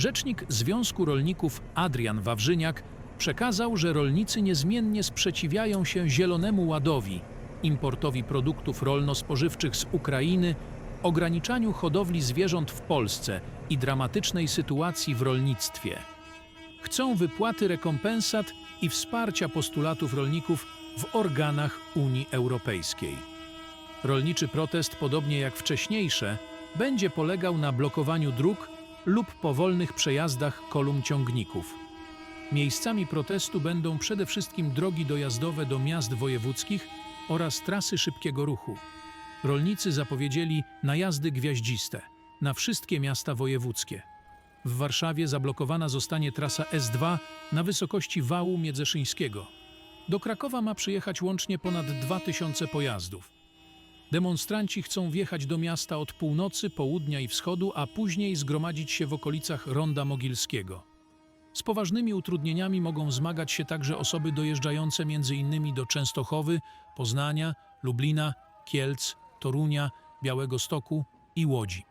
Rzecznik Związku Rolników Adrian Wawrzyniak przekazał, że rolnicy niezmiennie sprzeciwiają się Zielonemu Ładowi, importowi produktów rolno-spożywczych z Ukrainy, ograniczaniu hodowli zwierząt w Polsce i dramatycznej sytuacji w rolnictwie. Chcą wypłaty rekompensat i wsparcia postulatów rolników w organach Unii Europejskiej. Rolniczy protest, podobnie jak wcześniejsze, będzie polegał na blokowaniu dróg lub powolnych przejazdach kolumn ciągników. Miejscami protestu będą przede wszystkim drogi dojazdowe do miast wojewódzkich oraz trasy szybkiego ruchu. Rolnicy zapowiedzieli najazdy gwiaździste na wszystkie miasta wojewódzkie. W Warszawie zablokowana zostanie trasa S2 na wysokości wału Miedzeszyńskiego. Do Krakowa ma przyjechać łącznie ponad 2000 pojazdów. Demonstranci chcą wjechać do miasta od północy, południa i wschodu, a później zgromadzić się w okolicach Ronda Mogilskiego. Z poważnymi utrudnieniami mogą zmagać się także osoby dojeżdżające m.in. do Częstochowy, Poznania, Lublina, Kielc, Torunia, Białegostoku i Łodzi.